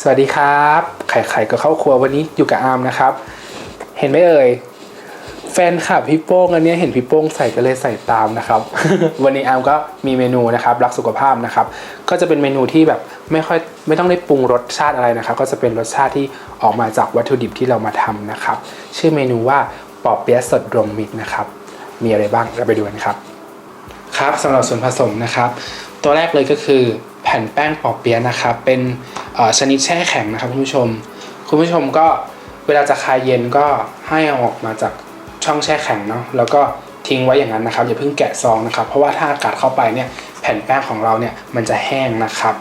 สวัสดีครับ ไข่ไข่ก็เข้าครัววันนี้อยู่กับอาร์มนะครับ เห็นไหมเอ่ย แฟนคลับพี่โป้งอันนี้เห็นพี่โป้งใส่ก็เลยใส่ตามนะครับ วันนี้อาร์มก็มีเมนูนะครับรักสุขภาพนะครับ ก็จะเป็นเมนูที่แบบไม่ค่อยไม่ต้องได้ปรุงรสชาติอะไรนะครับ ก็จะเป็นรสชาติที่ออกมาจากวัตถุดิบที่เรามาทำนะครับ ชื่อเมนูว่าปอเปี๊ยะสดรวมมิตรนะครับ มีอะไรบ้างเราไปดูกันครับ ครับสำหรับส่วนผสมนะครับ ตัวแรกเลยก็คือ ผ่นแป้งปอเปี๊ยะนะครับ เป็นชนิดแช่แข็งนะครับคุณผู้ชม คุณผู้ชมก็เวลาจะคายเย็นก็ให้เอาออกมาจากช่องแช่แข็งเนาะแล้วก็ทิ้งไว้อย่างนั้นนะครับอย่าเพิ่งแกะซองนะครับ เพราะว่าถ้าอากาศเข้าไปเนี่ยแผ่นแป้งของเราเนี่ยมันจะแห้งนะครับ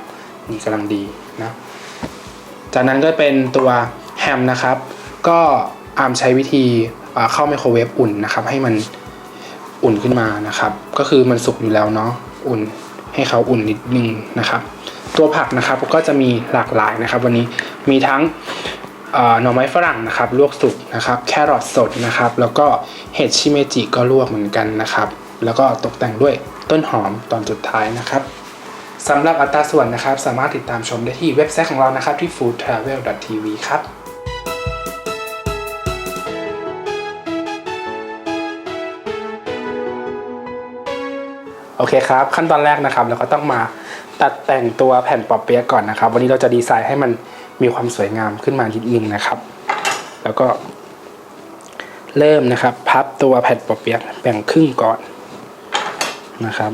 นี่กำลังดีนะจากนั้นก็เป็นตัวแฮมนะครับ ก็อามใช้วิธีเข้าไมโครเวฟอุ่นนะครับ ให้มันอุ่นขึ้นมานะครับ ก็คือมันสุกอยู่แล้วเนาะอุ่น ให้เขาอุ่นนิดนึงนะครับ ตัวผักนะครับก็จะมีหลากหลายนะครับ วันนี้มีทั้งหน่อไม้ฝรั่งนะครับ ลวกสุกนะครับ แครอทสดนะครับ แล้วก็เห็ดชิเมจิก็ลวกเหมือนกันนะครับ แล้วก็ตกแต่งด้วยต้นหอมตอนสุดท้ายนะครับสำหรับอัตราส่วนนะครับ สามารถติดตามชมได้ที่เว็บไซต์ของเรานะครับที่ foodtravel.tv ครับ อเคครับ ขั้นตอนแรกนะครับเราก็ต้องมาตัดแต่งตัวแผ่นปอเปี๊ยะก่อนนะครับ วันนี้เราจะดีไซน์ให้มันมีความสวยงามขึ้นมานิดนึงนะครับ แล้วก็เริ่มนะครับ พับตัวแผ่นปอเปี๊ยะแบ่งครึ่งก่อนนะครับ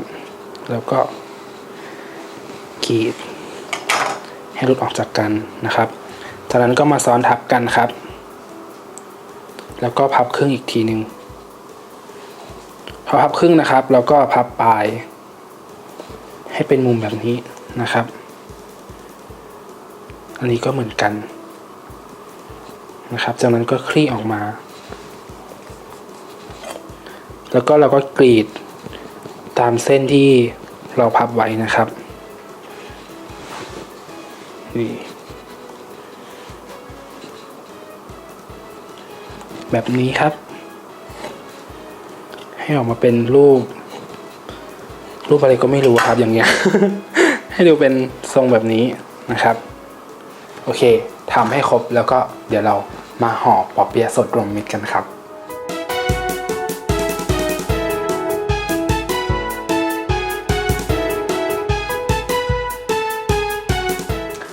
แล้วก็กรีดให้หลุดออกจากกันนะครับ จากนั้นก็มาซ้อนทับกันครับ แล้วก็พับครึ่งอีกทีหนึ่ง พอพับครึ่งนะครับ แล้วก็พับปลาย ให้เป็นมุมแบบนี้นะครับ อันนี้ก็เหมือนกันนะครับ จากนั้นก็คลี่ออกมา แล้วก็เราก็กรีดตามเส้นที่เราพับไว้นะครับนี่แบบนี้ครับ ให้ออกมาเป็นรูป รูปอะไรก็ไม่รู้ครับอย่างเงี้ย ให้ดูเป็นทรงแบบนี้นะครับ โอเคทำให้ครบแล้วก็เดี๋ยวเรามาห่อปอเปี๊ยะสดรวมมิตรกันครับ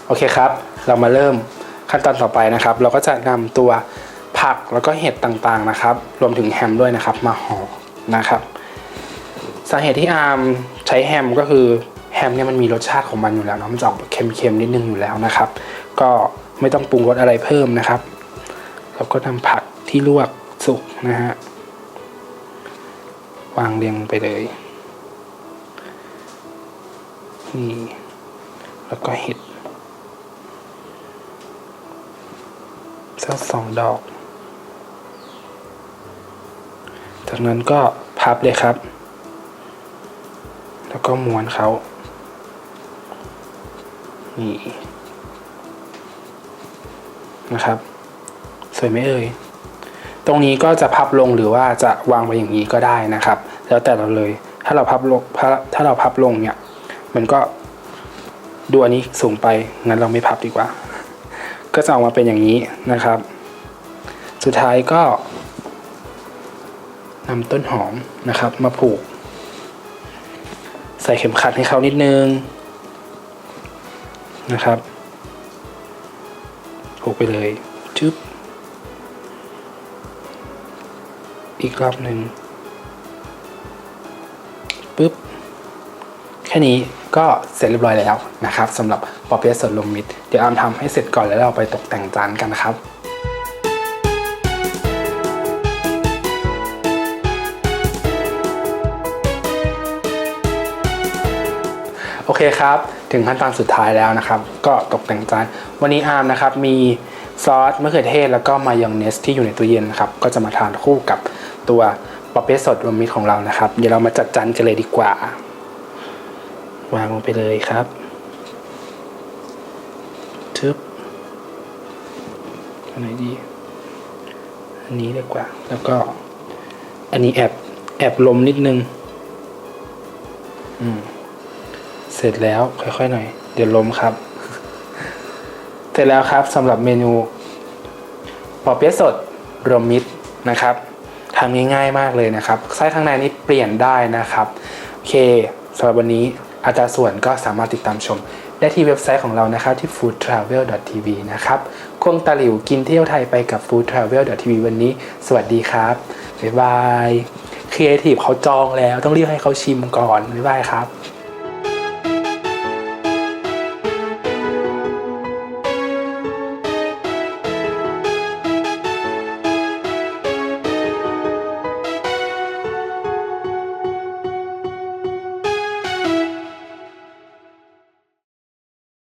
โอเคครับ เรามาเริ่มขั้นตอนต่อไปนะครับ เราก็จะนำตัวผักแล้วก็เห็ดต่างๆนะครับ รวมถึงแฮมด้วยนะครับ มาห่อ นะครับ สาเหตุที่อาร์มใช้แฮมก็คือแฮมเนี่ยมันมีรสชาติของมันอยู่แล้วเนาะมันจะออกเค็มๆนิดนึงอยู่แล้วนะครับ ก็ไม่ต้องปรุงรสอะไรเพิ่มนะครับแล้วก็นำผักที่ลวกสุกนะฮะวางเรียงไปเลยนี่แล้วก็เห็ดสักสองดอก จากนั้นก็พับเลยครับ แล้วก็ม้วนเขานี่นะครับ สวยไหมเอ่ย ตรงนี้ก็จะพับลงหรือว่าจะวางไว้อย่างนี้ก็ได้นะครับ แล้วแต่เราเลย ถ้าเราพับลงถ้าถ้าเราพับลงเนี่ย มันก็ดูอันนี้สูงไป งั้นเราไม่พับดีกว่า ก็จะออกมาเป็นอย่างนี้นะครับ สุดท้ายก็ นำต้นหอมนะครับ มาผูก ใส่เข็มขัดให้เขานิดนึงนะครับผูกไปเลยจึ๊บอีกรอบหนึ่งปึ๊บแค่นี้ก็เสร็จเรียบร้อยแล้วนะครับสำหรับปอเปี๊ยะสดลมมิตรเดี๋ยวอามทำให้เสร็จก่อนแล้วเราไปตกแต่งจานกันนะครับ โอเคครับ ถึงขั้นตอนสุดท้ายแล้วนะครับ ก็ตกแต่งจานวันนี้อาร์มนะครับ มีซอสมะเขือเทศแล้วก็มายองเนสที่อยู่ในตู้เย็นนะครับ ก็จะมาทานคู่กับตัวปอเปสดรวมมิตรของเรานะครับ เดี๋ยวเรามาจัดจานกันเลยดีกว่า วางลงไปเลยครับทึบอันไหนดี อันนี้ดีกว่า แล้วก็ อันนี้แอบแอบลมนิดนึง อืม เสร็จแล้วค่อยๆหน่อย เดี๋ยวล้มครับ เสร็จแล้วครับสำหรับเมนูปอเปี๊ยะสดรวมมิตรนะครับทำง่ายๆมากเลยนะครับไส้ข้างในนี้เปลี่ยนได้นะครับโอเคสำหรับวันนี้อัตราส่วนก็สามารถติดตามชม ได้ที่เว็บไซต์ของเรานะครับที่ foodtravel.tv นะครับควงตาหลิวกินเที่ยวไทยไปกับ foodtravel.tv วันนี้ สวัสดีครับบ๊ายบายครีเอทีฟเขาจองแล้วต้องรีบให้เขาชิมก่อนบ๊ายบายครับ